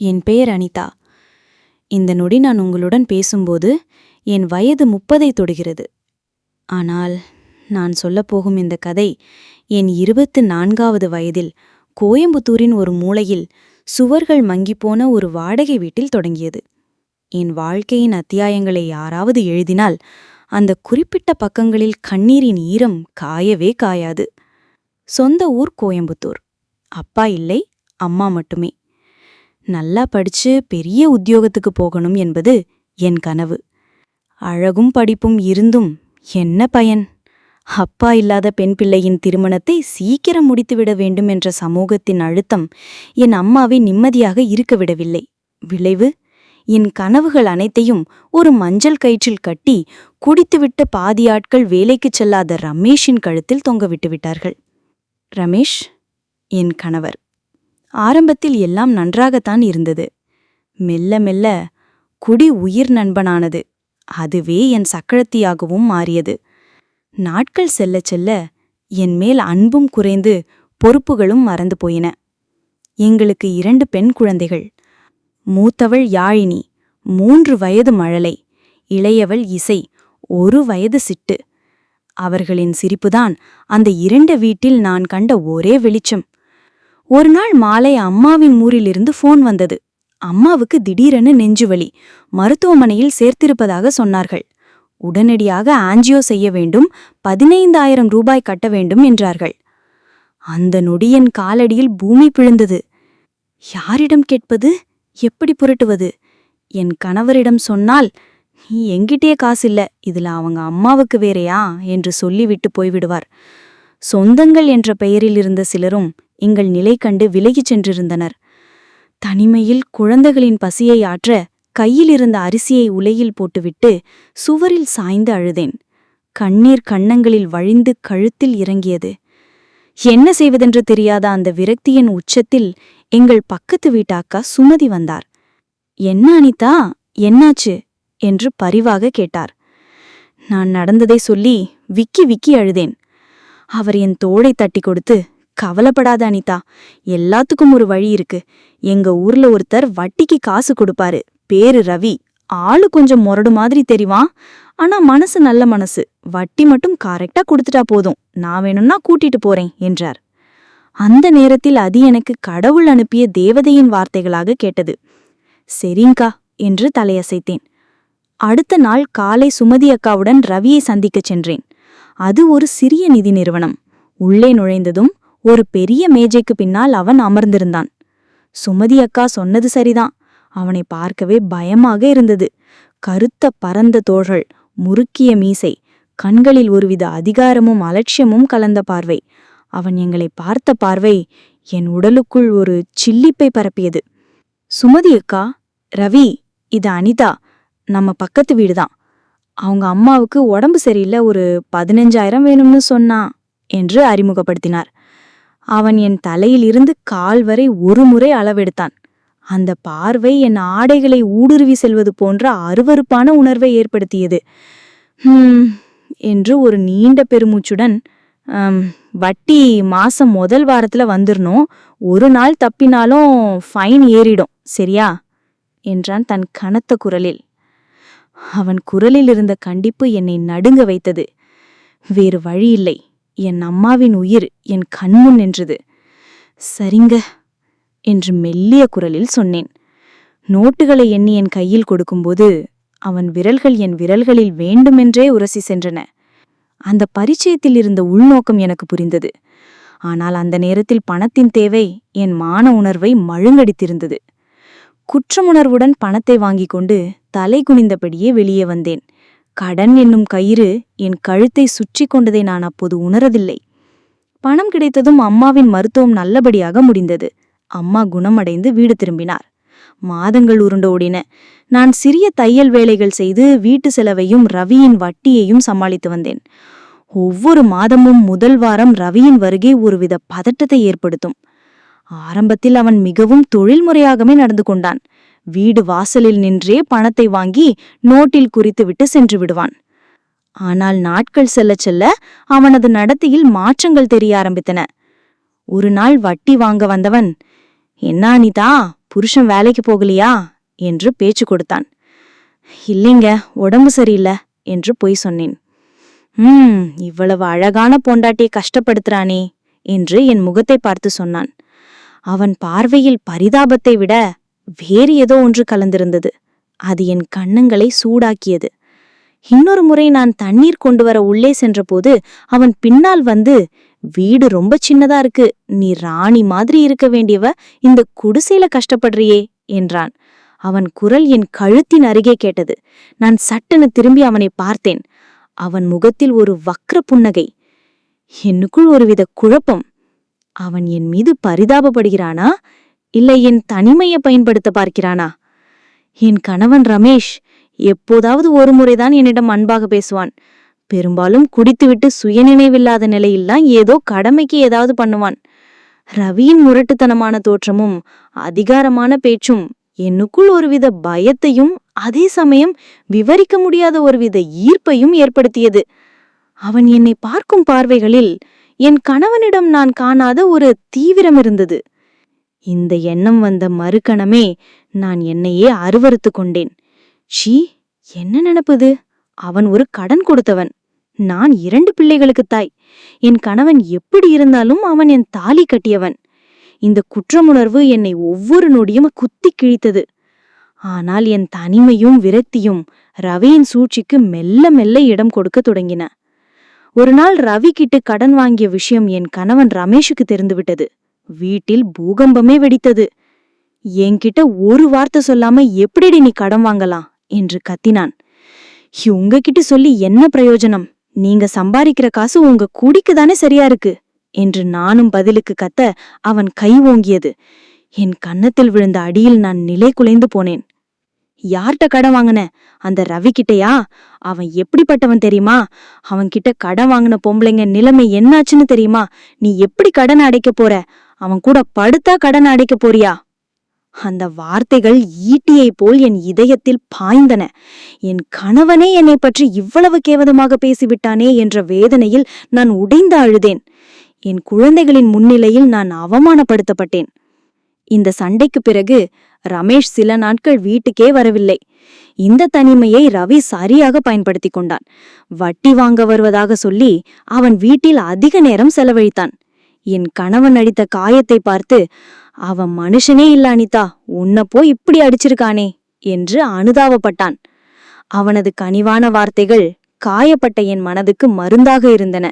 என் பெயர் அனிதா. இந்த நொடி நான் உங்களுடன் பேசும்போது என் வயது முப்பதை தொடுகிறது. ஆனால் நான் சொல்லப்போகும் இந்த கதை என் இருபத்து நான்காவது வயதில் கோயம்புத்தூரின் ஒரு மூலையில் சுவர்கள் மங்கிப்போன ஒரு வாடகை வீட்டில் தொடங்கியது. என் வாழ்க்கையின் அத்தியாயங்களை யாராவது எழுதினால் அந்த குறிப்பிட்ட பக்கங்களில் கண்ணீரின் ஈரம் காயவே காயாது. சொந்த ஊர் கோயம்புத்தூர். அப்பா இல்லை அம்மா மட்டுமே. நல்லா படிச்சு பெரிய உத்தியோகத்துக்கு போகணும் என்பது என் கனவு. அழகும் படிப்பும் இருந்தும் என்ன பயன்? அப்பா இல்லாத பெண் பிள்ளையின் திருமணத்தை சீக்கிரம் முடித்துவிட வேண்டும் என்ற சமூகத்தின் அழுத்தம் என் அம்மாவை நிம்மதியாக இருக்க விடவில்லை. விளைவு? என் கனவுகள் அனைத்தையும் ஒரு மஞ்சள் கயிற்றில் கட்டி குடித்துவிட்ட பாதி ஆட்கள் வேலைக்குச் செல்லாத ரமேஷின் கழுத்தில் தொங்கவிட்டு விட்டார்கள். ரமேஷ் என் கணவர். ஆரம்பத்தில் எல்லாம் நன்றாகத்தான் இருந்தது. மெல்ல மெல்ல குடி உயிர் நண்பனானது. அதுவே என் சக்கரத்தியாகவும் மாறியது. நாட்கள் செல்லச் செல்ல என் மேல் அன்பும் குறைந்து பொறுப்புகளும் மறந்து போயின. எங்களுக்கு இரண்டு பெண் குழந்தைகள். மூத்தவள் யாழினி மூன்று வயது மழலை இளையவள் இசை ஒரு வயது சிட்டு. அவர்களின் சிரிப்புதான் அந்த இரண்டு வீட்டில் நான் கண்ட ஒரே வெளிச்சம். ஒரு நாள் மாலை அம்மாவின் ஊரிலிருந்து ஃபோன் வந்தது. அம்மாவுக்கு திடீரென நெஞ்சுவலி. மருத்துவமனையில் சேர்த்திருப்பதாக சொன்னார்கள். உடனடியாக ஆஞ்சியோ செய்ய வேண்டும் பதினைந்தாயிரம் ரூபாய் கட்ட வேண்டும் என்றார்கள். அந்த நொடியின் காலடியில் பூமி பிழுந்தது யாரிடம் கேட்பது? எப்படி புரட்டுவது? என் கணவரிடம் சொன்னால் நீ எங்கிட்டே காசில்ல இதுல அவங்க அம்மாவுக்கு வேறையா? என்று சொல்லிவிட்டு போய்விடுவார். சொந்தங்கள் என்ற பெயரில் இருந்த சிலரும் எங்கள் நிலை கண்டு விலகிச் சென்றிருந்தனர். தனிமையில் குழந்தைகளின் பசியை ஆற்ற கையில் இருந்த அரிசியை உலையில் போட்டுவிட்டு சுவரில் சாய்ந்து அழுதேன். கண்ணீர் கண்ணங்களில் வழிந்து கழுத்தில் இறங்கியது. என்ன செய்வதென்று தெரியாத அந்த விரக்தியின் உச்சத்தில் எங்கள் பக்கத்து வீட்டாக்கா சுமதி வந்தார். என்ன அனிதா? என்னாச்சு என்று பரிவாக கேட்டார். நான் நடந்ததை சொல்லி விக்கி விக்கி அழுதேன். அவர் என் தோளை தட்டி கொடுத்து கவலைப்படாத அனிதா. எல்லாத்துக்கும் ஒரு வழி இருக்கு. எங்க ஊர்ல ஒருத்தர் வட்டிக்கு காசு கொடுப்பாரு. பேரு ரவி. ஆளு கொஞ்சம் முரடு மாதிரி தெரிவான் ஆனா மனசு நல்ல மனசு. வட்டி மட்டும் கரெக்டா கொடுத்துட்டா போதும். நான் வேணும்னா கூட்டிட்டு போறேன் என்றார். அந்த நேரத்தில் அது எனக்கு கடவுள் அனுப்பிய தேவதையின் வார்த்தைகளாக கேட்டது. சரிங்கா என்று தலையசைத்தேன். அடுத்த நாள் காலை சுமதி அக்காவுடன் ரவியை சந்திக்கச் சென்றேன். அது ஒரு சிறிய நிதி நிறுவனம். உள்ளே நுழைந்ததும் ஒரு பெரிய மேஜைக்கு பின்னால் அவன் அமர்ந்திருந்தான். சுமதி அக்கா சொன்னது சரிதான். அவனை பார்க்கவே பயமாக இருந்தது. கருத்த பரந்த தோள்கள் முறுக்கிய மீசை கண்களில் ஒருவித அதிகாரமும் அலட்சியமும் கலந்த பார்வை. அவன் எங்களை பார்த்த பார்வை என் உடலுக்குள் ஒரு சில்லிப்பை பரப்பியது. சுமதி அக்கா ரவி இது அனிதா. நம்ம பக்கத்து வீடுதான். அவங்க அம்மாவுக்கு உடம்பு சரியில்லை ஒரு பதினஞ்சாயிரம் வேணும்னு சொன்னா என்று அறிமுகப்படுத்தினார். அவன் என் தலையிலிருந்து கால் வரை ஒரு முறை அளவெடுத்தான். அந்த பார்வை என் ஆடைகளை ஊடுருவி செல்வது போன்ற அருவருப்பான உணர்வை ஏற்படுத்தியது. என்று ஒரு நீண்ட பெருமூச்சுடன் வட்டி மாசம் முதல் வாரத்துல வந்துடணும் ஒரு நாள் தப்பினாலும் ஃபைன் ஏறிடும். சரியா? என்றான் தன் கனத்த குரலில். அவன் குரலில் இருந்த கண்டிப்பு என்னை நடுங்க வைத்தது. வேறு வழி இல்லை. என் அம்மாவின் உயிர் என் கண்முன் நின்றது. சரிங்க என்று மெல்லிய குரலில் சொன்னேன். நோட்டுகளை எண்ணி என் கையில் கொடுக்கும்போது அவன் விரல்கள் என் விரல்களில் வேண்டுமென்றே உரசி சென்றன. அந்த பரிச்சயத்தில் இருந்த உள்நோக்கம் எனக்கு புரிந்தது. ஆனால் அந்த நேரத்தில் பணத்தின் தேவை என் மான உணர்வை மழுங்கடித்திருந்தது. குற்றமுணர்வுடன் பணத்தை வாங்கிக் கொண்டு தலை குனிந்தபடியே வெளியே வந்தேன். கடன் என்னும் கயிறு என் கழுத்தை சுற்றி கொண்டதை நான் அப்போது உணரவில்லை. பணம் கிடைத்ததும் அம்மாவின் மருத்துவம் நல்லபடியாக முடிந்தது. அம்மா குணமடைந்து வீடு திரும்பினார். மாதங்கள் உருண்ட ஓடின. நான் சிறிய தையல் வேலைகள் செய்து வீட்டு செலவையும் ரவியின் வட்டியையும் சமாளித்து வந்தேன். ஒவ்வொரு மாதமும் முதல் வாரம் ரவியின் வருகை ஒருவித பதட்டத்தை ஏற்படுத்தும். ஆரம்பத்தில் அவன் மிகவும் தொழில்முறையாகவே நடந்து கொண்டான். வீடு வாசலில் நின்றே பணத்தை வாங்கி நோட்டில் குறித்துவிட்டு சென்று விடுவான். ஆனால் நாட்கள் செல்லச் செல்ல அவனது நடத்தையில் மாற்றங்கள் தெரிய ஆரம்பித்தன. ஒரு நாள் வட்டி வாங்க வந்தவன் என்ன அனிதா புருஷன் வேலைக்கு போகலையா? என்று பேச்சு கொடுத்தான். இல்லைங்க உடம்பு சரியில்லை என்று பொய் சொன்னேன். ம் இவ்வளவு அழகான பொண்டாட்டியை கஷ்டப்படுத்துறானே என்று என் முகத்தை பார்த்து சொன்னான். அவன் பார்வையில் பரிதாபத்தை விட வேறு ஏதோ ஒன்று கலந்திருந்தது. அது என் கண்ணங்களை சூடாக்கியது. இன்னொரு முறை நான் தண்ணீர் கொண்டு வர உள்ளே சென்றபோது அவன் பின்னால் வந்து வீடு ரொம்ப சின்னதா இருக்கு. நீ ராணி மாதிரி இருக்க வேண்டியவ இந்த குடிசையில கஷ்டப்படுறியே என்றான். அவன் குரல் என் கழுத்தின் அருகே கேட்டது. நான் சட்டென திரும்பி அவனை பார்த்தேன். அவன் முகத்தில் ஒரு வக்ர புன்னகை. என்னுக்குள் ஒருவித குழப்பம். அவன் என் மீது பரிதாபப்படுகிறானா? இல்லை என் தனிமையை பயன்படுத்த பார்க்கிறானா? என் கணவன் ரமேஷ் எப்போதாவது ஒரு முறைதான் என்னிடம் அன்பாக பேசுவான். பெரும்பாலும் குடித்துவிட்டு சுயநினைவில்லாத நிலையில்தான் ஏதோ கடமைக்கு ஏதாவது பண்ணுவான். ரவியின் முரட்டுத்தனமான தோற்றமும் அதிகாரமான பேச்சும் என்னுக்குள் ஒருவித பயத்தையும் அதே சமயம் விவரிக்க முடியாத ஒருவித ஈர்ப்பையும் ஏற்படுத்தியது. அவன் என்னை பார்க்கும் பார்வைகளில் என் கணவனிடம் நான் காணாத ஒரு தீவிரம் இருந்தது. இந்த எண்ணம் வந்த மறுகணமே நான் என்னையே அருவறுத்து கொண்டேன். ஷீ என்ன நினப்புது? அவன் ஒரு கடன் கொடுத்தவன். நான் இரண்டு பிள்ளைகளுக்கு தாய். என் கணவன் எப்படி இருந்தாலும் அவன் என் தாலி கட்டியவன். இந்த குற்றமுணர்வு என்னை ஒவ்வொரு நொடியும் குத்தி கிழித்தது. ஆனால் என் தனிமையும் விரக்தியும் ரவியின் சூழ்ச்சிக்கு மெல்ல மெல்ல இடம் கொடுக்க தொடங்கின. ஒரு நாள் ரவி கிட்ட கடன் வாங்கிய விஷயம் என் கணவன் ரமேஷுக்கு தெரிந்துவிட்டது. வீட்டில் பூகம்பமே வெடித்தது. என்கிட்ட ஒரு வார்த்தை சொல்லாம எப்படிடி நீ கடன் வாங்கலாம்? என்று கத்தினான். உங்ககிட்ட சொல்லி என்ன பிரயோஜனம்? நீங்க சம்பாதிக்கிற காசு உங்க குடிக்கு தானே சரியா இருக்கு? என்று நானும் பதிலுக்கு கத்த அவன் கை ஓங்கியது. என் கன்னத்தில் விழுந்த அடியில் நான் நிலை குலைந்து போனேன். யார்கிட்ட கடன் வாங்கின? அந்த ரவி கிட்டயா அவன் எப்படிப்பட்டவன் தெரியுமா? அவன்கிட்ட கடன் வாங்கின பொம்பளைங்க நிலைமை என்னாச்சுன்னு தெரியுமா? நீ எப்படி கடன் அடைக்க போற? அவன் கூட படுத்தா கடன் அடைக்க போறியா? அந்த வார்த்தைகள் ஈட்டியைப் போல் என் இதயத்தில் பாய்ந்தன. என் கணவனே என்னை பற்றி இவ்வளவு கேவலமாக பேசிவிட்டானே என்ற வேதனையில் நான் உடைந்து அழுதேன். என் குழந்தைகளின் முன்னிலையில் நான் அவமானப்படுத்தப்பட்டேன். இந்த சண்டைக்கு பிறகு ரமேஷ் சில நாட்கள் வீட்டுக்கே வரவில்லை. இந்த தனிமையை ரவி சரியாக பயன்படுத்தி கொண்டான். வட்டி வாங்க வருவதாக சொல்லி அவன் வீட்டில் அதிக நேரம் செலவழித்தான். என் கணவன் அடித்த காயத்தை பார்த்து அவன் மனுஷனே இல்ல அனிதா உன்னை போய் இப்படி அடிச்சிருக்கானே என்று அனுதாபப்பட்டான். அவனது கனிவான வார்த்தைகள் காயப்பட்ட என் மனதுக்கு மருந்தாக இருந்தன.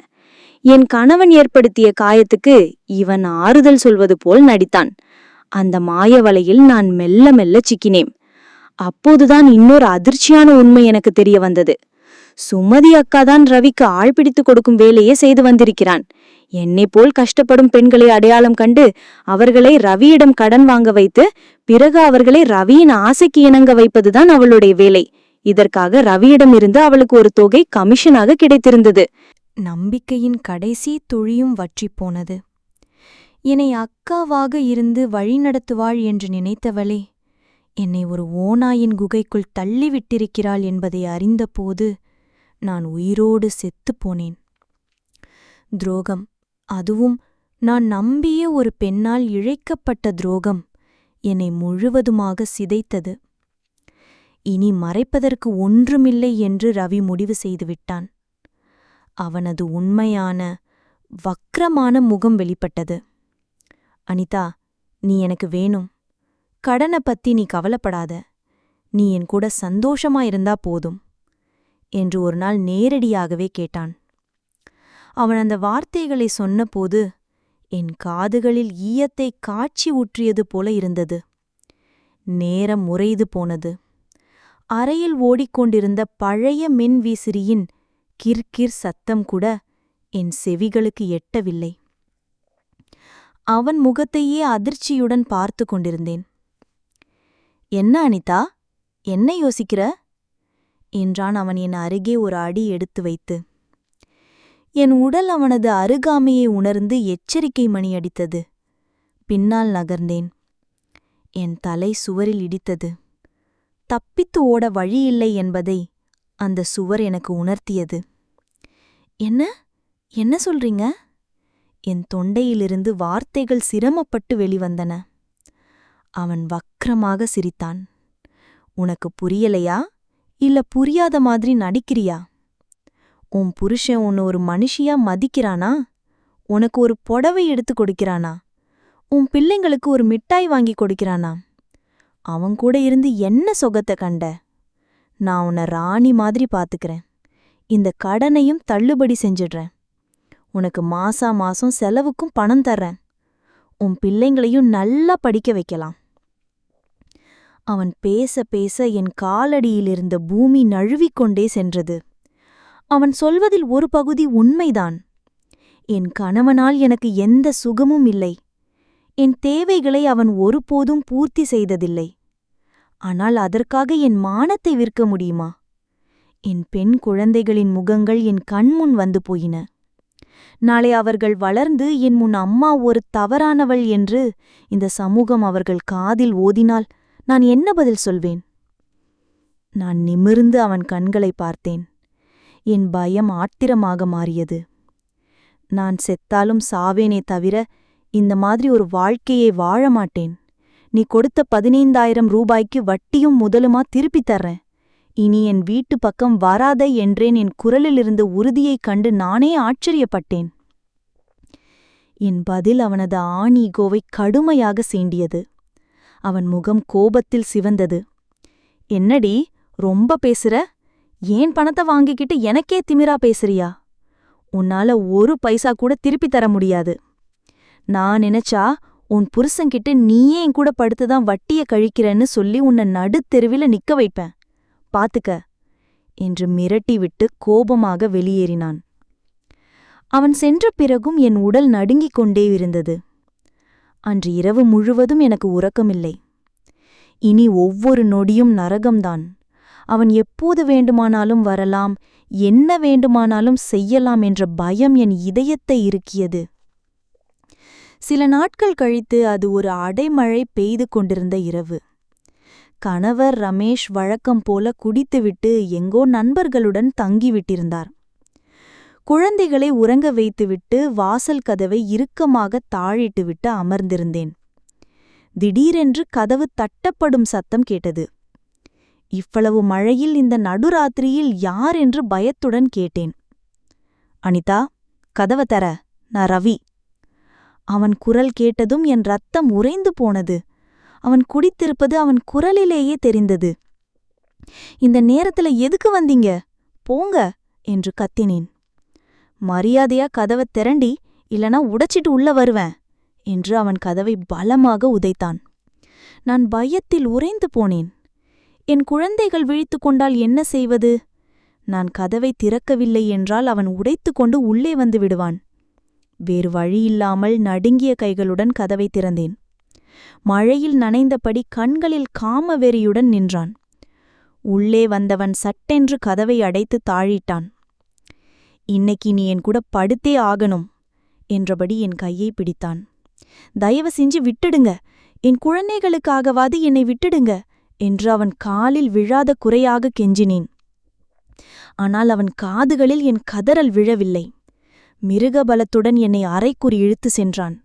என் கணவன் ஏற்படுத்திய காயத்துக்கு இவன் ஆறுதல் சொல்வது போல் நடித்தான். அந்த மாய வலையில் நான் மெல்ல மெல்ல சிக்கினேன். அப்போதுதான் இன்னொரு அதிர்ச்சியான உண்மை எனக்கு தெரிய வந்தது. சுமதி அக்காதான் ரவிக்கு ஆள் பிடித்து கொடுக்கும் வேலையே செய்து வந்திருக்கிறான். என்னை போல் கஷ்டப்படும் பெண்களை அடையாளம் கண்டு அவர்களை ரவியிடம் கடன் வாங்க வைத்து பிறகு அவர்களை ரவியின் ஆசைக்கு இணங்க வைப்பதுதான் அவளுடைய வேலை. இதற்காக ரவியிடம் இருந்து அவளுக்கு ஒரு தொகை கமிஷனாக கிடைத்திருந்தது. நம்பிக்கையின் கடைசி துழியும் வற்றிப் போனது. என்னை அக்காவாக இருந்து வழிநடத்துவாள் என்று நினைத்தவளே என்னை ஒரு ஓநாயின் குகைக்குள் தள்ளிவிட்டிருக்கிறாள் என்பதை அறிந்தபோது நான் உயிரோடு செத்துப் போனேன். துரோகம். அதுவும் நான் நம்பிய ஒரு பெண்ணால் இழைக்கப்பட்ட துரோகம். என்னை முழுவதுமாக சிதைத்தது. இனி மறைப்பதற்கு ஒன்றுமில்லை என்று ரவி முடிவு செய்துவிட்டான் அவனது உண்மையான வக்ரமான முகம் வெளிப்பட்டது. அனிதா நீ எனக்கு வேணும். கடனை பத்தி நீ கவலைப்படாத. நீ என் கூட சந்தோஷமா இருந்தா போதும் என்று ஒரு நாள் நேரடியாகவே கேட்டான். அவன் அந்த வார்த்தைகளை சொன்னபோது என் காதுகளில் ஈயத்தை காட்சி ஊற்றியது போல இருந்தது. நேரம் முறைது போனது. அறையில் ஓடிக்கொண்டிருந்த பழைய மின்விசிறியின் கிர்கிர் சத்தம் கூட என் செவிகளுக்கு எட்டவில்லை. அவன் முகத்தையே அதிர்ச்சியுடன் பார்த்து கொண்டிருந்தேன். என்ன அனிதா? என்ன யோசிக்கிற? என்றான் அவன் என் அருகே ஒரு அடி எடுத்து வைத்து. என் உடல் அவனது அருகாமையை உணர்ந்து எச்சரிக்கை மணி அடித்தது. பின்னால் நகர்ந்தேன். என் தலை சுவரில் இடித்தது. தப்பித்து ஓட வழியில்லை என்பதை அந்த சுவர் எனக்கு உணர்த்தியது. என்ன? என்ன சொல்றீங்க? என் தொண்டையிலிருந்து வார்த்தைகள் சிரமப்பட்டு வெளிவந்தன. அவன் வக்கரமாக சிரித்தான். உனக்கு புரியலையா? இல்ல புரியாத மாதிரி நடிக்கிறியா? உன் புருஷன் உன்னை ஒரு மனுஷியா மதிக்கிறானா? உனக்கு ஒரு புடவை எடுத்து கொடுக்கிறானா? உன் பிள்ளைங்களுக்கு ஒரு மிட்டாய் வாங்கி கொடுக்கிறானா? அவன் கூட இருந்து என்ன சொகத்தை கண்ட? நான் உன்னை ராணி மாதிரி பாத்துக்கிறேன். இந்த கடனையும் தள்ளுபடி செஞ்சிடுறேன். உனக்கு மாசா மாசம் செலவுக்கும் பணம் தர்றேன். உன் பிள்ளைங்களையும் நல்லா படிக்க வைக்கலாம். அவன் பேச பேச என் காலடியிலிருந்த பூமி நழுவிக்கொண்டே சென்றது. அவன் சொல்வதில் ஒரு பகுதி உண்மைதான். என் கணவனால் எனக்கு எந்த சுகமும் இல்லை. என் தேவைகளை அவன் ஒருபோதும் பூர்த்தி செய்ததில்லை. ஆனால் அதற்காக என் மானத்தை விற்க முடியுமா? என் பெண் குழந்தைகளின் முகங்கள் என் கண்முன் வந்து போயின. நாளை அவர்கள் வளர்ந்து என் முன் அம்மா ஒரு தவறானவள் என்று இந்த சமூகம் அவர்கள் காதில் ஓதினால் நான் என்ன பதில் சொல்வேன்? நான் நிமிர்ந்து அவன் கண்களை பார்த்தேன். என் பயம் ஆத்திரமாக மாறியது. நான் செத்தாலும் சாவேனே தவிர இந்த மாதிரி ஒரு வாழ்க்கையை வாழ மாட்டேன். நீ கொடுத்த பதினைந்தாயிரம் ரூபாய்க்கு வட்டியும் முதலுமா திருப்பித் தர்றேன். இனி என் வீட்டு பக்கம் வராத என்றேன் என் குரலிலிருந்து உறுதியைக் கண்டு நானே ஆச்சரியப்பட்டேன். என் பதில் அவனது ஆணீகோவை கடுமையாக சீண்டியது. அவன் முகம் கோபத்தில் சிவந்தது. என்னடி ரொம்ப பேசுற? ஏன் பணத்தை வாங்கிக்கிட்டு எனக்கே திமிரா பேசுறியா? உன்னால ஒரு பைசா கூட திருப்பி தர முடியாது. நான் நினைச்சா உன் புருஷன்கிட்ட நீயே என் கூட படுத்துதான் வட்டிய கழிக்கிறேன்னு சொல்லி உன்னை நடுத்தெருவில நிக்க வைப்பேன். பாத்துக்க. என்று மிரட்டிவிட்டு கோபமாக வெளியேறினான். அவன் சென்ற பிறகும் என் உடல் நடுங்கிக் கொண்டே இருந்தது. அன்று இரவு முழுவதும் எனக்கு உறக்கமில்லை. இனி ஒவ்வொரு நொடியும் நரகம்தான். அவன் எப்போது வேண்டுமானாலும் வரலாம் என்ன வேண்டுமானாலும் செய்யலாம் என்ற பயம் என் இதயத்தை இறுக்கியது. சில நாட்கள் கழித்து அது ஒரு அடைமழை பெய்து கொண்டிருந்த இரவு. கணவர் ரமேஷ் வழக்கம் போல குடித்துவிட்டு எங்கோ நண்பர்களுடன் தங்கிவிட்டிருந்தார். குழந்தைகளை உறங்க வைத்துவிட்டு வாசல் கதவை இறுக்கமாக தாழிட்டுவிட்டு அமர்ந்திருந்தேன். திடீரென்று கதவு தட்டப்படும் சத்தம் கேட்டது. இவ்வளவு மழையில் இந்த நடுராத்திரியில் யார் என்று பயத்துடன் கேட்டேன். அனிதா கதவ தர நான் ரவி. அவன் குரல் கேட்டதும் என் ரத்தம் உறைந்து போனது. அவன் குடித்திருப்பது அவன் குரலிலேயே தெரிந்தது. இந்த நேரத்துல எதுக்கு வந்தீங்க? போங்க என்று கத்தினேன். மரியாதையா கதவை திரண்டி இல்லனா உடைச்சிட்டு உள்ள வருவேன் என்று அவன் கதவை பலமாக உதைத்தான். நான் பயத்தில் உறைந்து போனேன். என் குழந்தைகள் விழித்து கொண்டால் என்ன செய்வது? நான் கதவை திறக்கவில்லை என்றால் அவன் உடைத்து கொண்டு உள்ளே வந்து விடுவான். வேறு வழியில்லாமல் நடுங்கிய கைகளுடன் கதவை திறந்தேன். மழையில் நனைந்தபடி கண்களில் காம வெறியுடன் நின்றான். உள்ளே வந்தவன் சட்டென்று கதவை அடைத்து தாழிட்டான். இன்னைக்கு நீ என் கூட படுத்தே ஆகணும் என்றபடி என் கையை பிடித்தான். தயவு செஞ்சு விட்டுடுங்க. என் குழந்தைகளுக்காகவாது என்னை விட்டுடுங்க. என்று அவன் காலில் விழாத குறையாக கெஞ்சினேன். ஆனால் அவன் காதுகளில் என் கதறல் விழவில்லை. மிருகபலத்துடன் என்னை அரைக்குறி இழுத்து சென்றான்.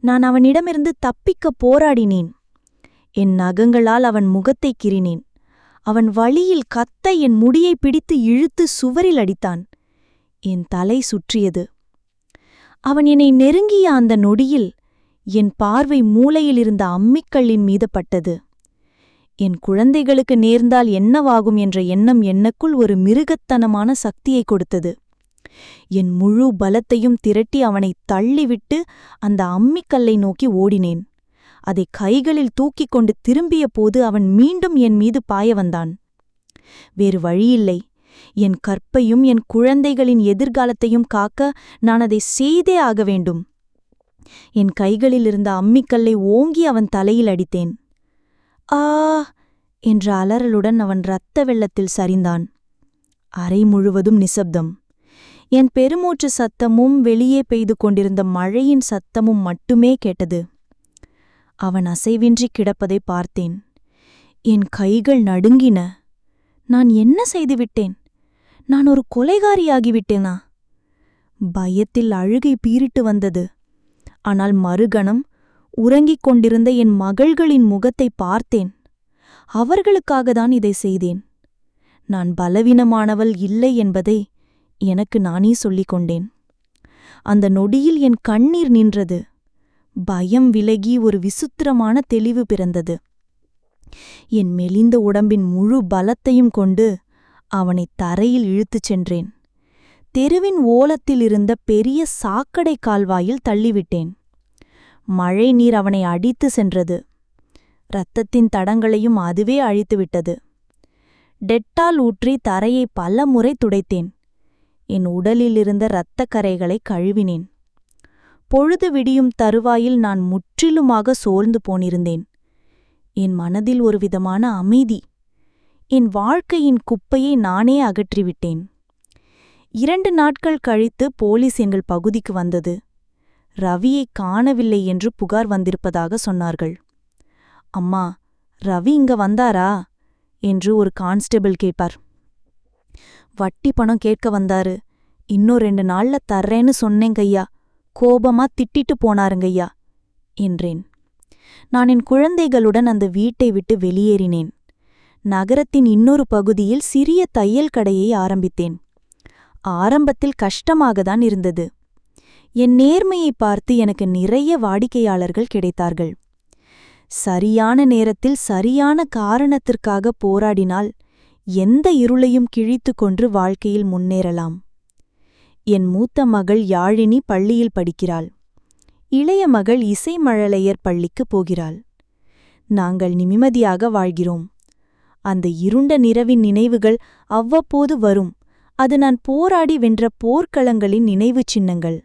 நான் அவனிடமிருந்து தப்பிக்கப் போராடினேன். என் நகங்களால் அவன் முகத்தைக் கிறினேன் அவன் வழியில் கத்த என் முடியை பிடித்து இழுத்து சுவரில் அடித்தான். என் தலை சுற்றியது. அவன் என்னை நெருங்கிய அந்த நொடியில் என் பார்வை மூலையிலிருந்த அம்மிக்கல்லின் மீது பட்டது. என் குழந்தைகளுக்கு நேர்ந்தால் என்னவாகும் என்ற எண்ணம் என்னக்குள் ஒரு மிருகத்தனமான சக்தியை கொடுத்தது. என் முழு பலத்தையும் திரட்டி அவனை தள்ளிவிட்டு அந்த அம்மிக்கல்லை நோக்கி ஓடினேன். அதை கைகளில் தூக்கிக் கொண்டு திரும்பிய போது அவன் மீண்டும் என் மீது பாய வந்தான். வேறு வழியில்லை. என் கற்பையும் என் குழந்தைகளின் எதிர்காலத்தையும் காக்க நான் அதை செய்தே ஆக வேண்டும். என் கைகளிலிருந்த அம்மிக்கல்லை ஓங்கி அவன் தலையில் அடித்தேன். ஆ என்ற அலறலுடன் அவன் இரத்த வெள்ளத்தில் சரிந்தான். அறை முழுவதும் நிசப்தம். என் பெருமூச்சு சத்தமும் வெளியே பெய்து கொண்டிருந்த மழையின் சத்தமும் மட்டுமே கேட்டது. அவன் அசைவின்றி கிடப்பதை பார்த்தேன். என் கைகள் நடுங்கின. நான் என்ன செய்துவிட்டேன்? நான் ஒரு கொலைகாரியாகிவிட்டேனா? பயத்தில் அழுகை பீறிட்டு வந்தது. ஆனால் மறுகணம் உறங்கிக் கொண்டிருந்த என் மகள்களின் முகத்தை பார்த்தேன். அவர்களுக்காக தான் இதை செய்தேன். நான் பலவீனமானவள் இல்லை என்பதை எனக்கு நானே சொல்லிக் கொண்டேன். அந்த நொடியில் என் கண்ணீர் நின்றது. பயம் விலகி ஒரு விசித்திரமான தெளிவு பிறந்தது. என் மெலிந்த உடம்பின் முழு பலத்தையும் கொண்டு அவனை தரையில் இழுத்துச் சென்றேன். தெருவின் ஓலத்தில் இருந்த பெரிய சாக்கடை கால்வாயில் தள்ளிவிட்டேன். மழை நீர் அவனை அடித்து சென்றது. இரத்தத்தின் தடங்களையும் அதுவே அழித்துவிட்டது. டெட்டால் ஊற்றி தரையை பல முறை துடைத்தேன். என் உடலிலிருந்த இரத்தக் கரைகளை கழுவினேன். பொழுது விடியும் தருவாயில் நான் முற்றிலுமாக சோர்ந்து போனிருந்தேன். என் மனதில் ஒரு விதமான அமைதி. என் வாழ்க்கையின் குப்பையை நானே அகற்றிவிட்டேன். இரண்டு நாட்கள் கழித்து போலீஸ் எங்கள் பகுதிக்கு வந்தது. ரவியை காணவில்லை என்று புகார் வந்திருப்பதாக சொன்னார்கள். அம்மா ரவி இங்க வந்தாரா? என்று ஒரு கான்ஸ்டபிள் கேட்பார் வட்டி பணம் கேட்க வந்தாரு. இன்னும் ரெண்டு நாள்ல தர்றேன்னு சொன்னேங்கய்யா கோபமா திட்டிட்டு போனாருங்கய்யா என்றேன். நான் என் குழந்தைகளுடன் அந்த வீட்டை விட்டு வெளியேறினேன். நகரத்தின் இன்னொரு பகுதியில் சிறிய தையல் கடையை ஆரம்பித்தேன். ஆரம்பத்தில் கஷ்டமாகத்தான் இருந்தது. என் நேர்மையை பார்த்து எனக்கு நிறைய வாடிக்கையாளர்கள் கிடைத்தார்கள். சரியான நேரத்தில் சரியான காரணத்திற்காக போராடினால் எந்த இருளையும் கிழித்து கொன்று வாழ்க்கையில் முன்னேறலாம். என் மூத்த மகள் யாழினி பள்ளியில் படிக்கிறாள். இளைய மகள் இசைமழலையர் பள்ளிக்கு போகிறாள். நாங்கள் நிம்மதியாக வாழ்கிறோம். அந்த இருண்ட நிறவின் நினைவுகள் அவ்வப்போது வரும். அது நான் போராடி வென்ற போர்க்களங்களின் நினைவுச் சின்னங்கள்.